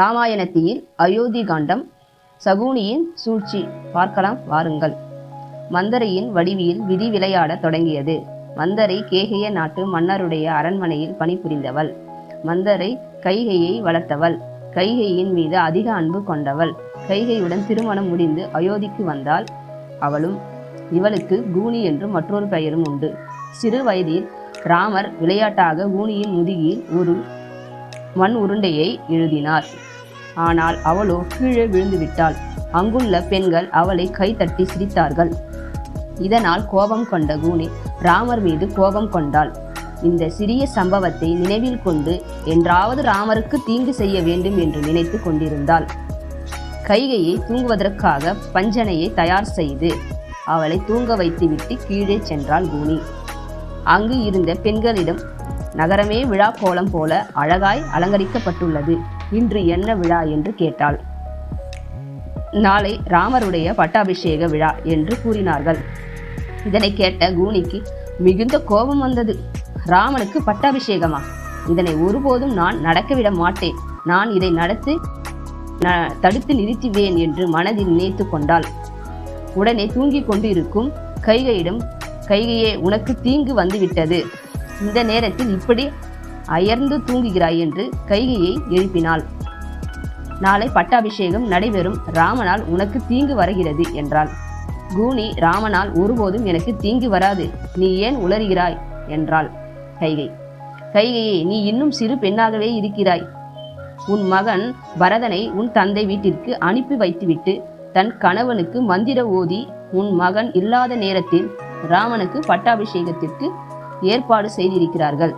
ராமாயணத்தில் அயோத்தி காண்டம் சகுனியின் சூழ்ச்சி பார்க்கலாம் வாருங்கள். மந்தரையின் வடிவியில் விதி விளையாடத் தொடங்கியது. மந்தரை கேகய நாட்டு மன்னருடைய அரண்மனையில் பணிபுரிந்தவள். மந்தரை கைகையை வளர்த்தவள். கைகையின் மீது அதிக அன்பு கொண்டவள். கைகையுடன் திருமணம் முடிந்து அயோத்திக்கு வந்தால் அவளும் இவளுக்கு கூனி என்று மற்றொரு பெயரும் உண்டு. சிறு வயதில் ராமர் விளையாட்டாக கூனியின் முதுகில் ஒரு மண் உருண்டையை எழுதினார். ஆனால் அவளோ கீழே விழுந்து விட்டாள் அங்குள்ள பெண்கள் அவளை கைதட்டி சிரித்தார்கள். இதனால் கோபம் கொண்ட கூனி ராமர் மீது கோபம் கொண்டாள். இந்த சிறிய சம்பவத்தை நினைவில் கொண்டு என்றாவது ராமருக்கு தீங்கு செய்ய வேண்டும் என்று நினைத்து கொண்டிருந்தாள். கைகையை தூங்குவதற்காக பஞ்சனையை தயார் செய்து அவளை தூங்க வைத்துவிட்டு கீழே சென்றாள் கூனி. அங்கு இருந்த பெண்களிடம் நகரமே விழா கோலம் போல அழகாய் அலங்கரிக்கப்பட்டுள்ளது. இன்று என்ன விழா என்று கேட்டாள். நாளை ராமருடைய பட்டாபிஷேக விழா என்று கூறினார்கள். இதனை கேட்ட கூனிக்கு மிகுந்த கோபம் வந்தது. ராமனுக்கு பட்டாபிஷேகமா? இதனை ஒருபோதும் நான் நடக்கவிட மாட்டேன். நான் இதை நடத்தி ந- தடுத்து நிறுத்துவேன் என்று மனதில் நினைத்து கொண்டாள். உடனே தூங்கிக் கொண்டிருக்கும் கைகையிடம் கைகையே உனக்கு தீங்கு வந்துவிட்டது. இந்த நேரத்தில் இப்படி அயர்ந்து தூங்குகிறாய் என்று கைகையை எழுப்பினாள். நாளை பட்டாபிஷேகம் நடைபெறும். ராமனால் உனக்கு தீங்கு வருகிறது என்றாள். கூனி ராமனால் ஒருபோதும் எனக்கு தீங்கு வராது. நீ ஏன் உளறுகிறாய்? என்றாள் கைகை. கைகையே நீ இன்னும் சிறு பெண்ணாகவே இருக்கிறாய். உன் மகன் பரதனை உன் தந்தை வீட்டிற்கு அனுப்பி வைத்துவிட்டு தன் கணவனுக்கு மந்திர ஓதி உன் மகன் இல்லாத நேரத்தில் ராமனுக்கு பட்டாபிஷேகத்திற்கு ஏற்பாடு செய்திருக்கிறார்கள்.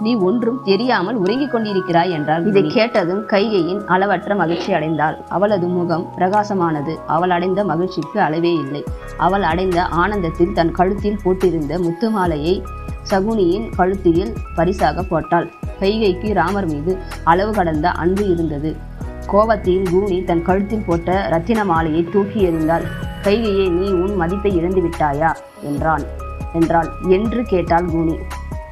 நீ ஒன்றும் தெரியாமல் உறங்கிக் கொண்டிருக்கிறாய் என்றால் இதை கேட்டதும் கைகையின் அளவற்ற மகிழ்ச்சி அடைந்தாள். அவளது முகம் பிரகாசமானது. அவள் அடைந்த மகிழ்ச்சிக்கு அளவே இல்லை. அவள் அடைந்த ஆனந்தத்தில் தன் கழுத்தில் போட்டிருந்த முத்துமாலையை சகுனியின் கழுத்தில் பரிசாக போட்டாள். கைகைக்கு ராமர் மீது அளவு கடந்த அன்பு இருந்தது. கோபத்தில் கூனி தன் கழுத்தில் போட்ட ரத்தின மாலையை தூக்கி எறிந்தாள். கைகையே நீ உன் மதிப்பை இழந்து விட்டாயா என்றான். என்றாள். என்று கேட்டாள் கூனி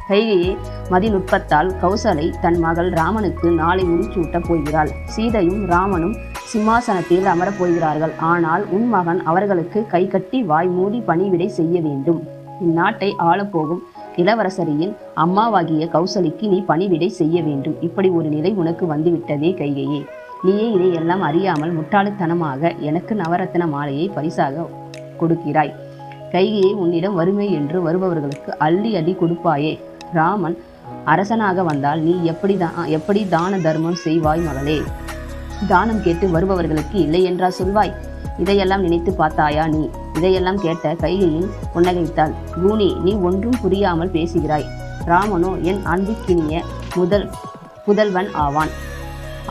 கைகையை மதிநுட்பத்தால் கௌசலை தன் மகள் ராமனுக்கு நாளை முடிச்சூட்டப் போகிறாள். சீதையும் ராமனும் சிம்மாசனத்தில் அமரப் போகிறார்கள். ஆனால் உன் மகன் அவர்களுக்கு கைகட்டி வாய் மூடி பணிவிடை செய்ய வேண்டும். இந்நாட்டை ஆளப்போகும் இளவரசரியின் அம்மாவாகிய கௌசலிக்கு நீ பணிவிடை செய்ய வேண்டும். இப்படி ஒரு நிலை உனக்கு வந்துவிட்டதே கைகையே நீயே இதையெல்லாம் அறியாமல் முட்டாளுத்தனமாக எனக்கு நவரத்ன மாலையை பரிசாக கொடுக்கிறாய். கைகையை உன்னிடம் வறுமை என்று வருபவர்களுக்கு அள்ளி அள்ளி கொடுப்பாயே. ராமன் அரசனாக வந்தால் நீ எப்படி தான் எப்படி தான தர்மம் செய்வாய் மகளே? தானம் கேட்டு வருபவர்களுக்கு இல்லை என்றா சொல்வாய். இதையெல்லாம் நினைத்து பார்த்தாயா நீ? இதையெல்லாம் கேட்ட கைகையின் புன்னகைத்தாள். கூனி நீ ஒன்றும் புரியாமல் பேசுகிறாய். ராமனோ என் அன்புக்கினிய முதல் புதல்வன் ஆவான்.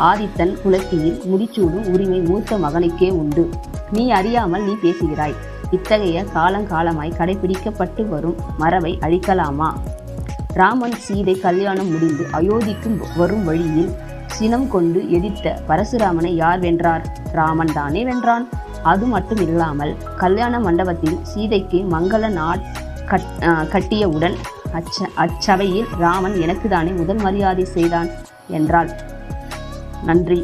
ஆதித்தன் குலத்தியில் முடிச்சூடும் உரிமை மூத்த மகனுக்கே உண்டு. நீ அறியாமல் நீ பேசுகிறாய். இத்தகைய காலங்காலமாய் கடைபிடிக்கப்பட்டு வரும் மரபை அழிக்கலாமா? ராமன் சீதை கல்யாணம் முடிந்து அயோத்திக்கு வரும் வழியில் சினம் கொண்டு எதிர்த்த பரசுராமனை யார் வென்றார்? ராமன் தானே வென்றான். அது மட்டும் இல்லாமல் கல்யாண மண்டபத்தில் சீதைக்கு மங்கள நாட் கட் கட்டியவுடன் அச்ச அச்சபையில் ராமன் எனக்கு தானே முதல் மரியாதை செய்தான் என்றாள். நன்றி.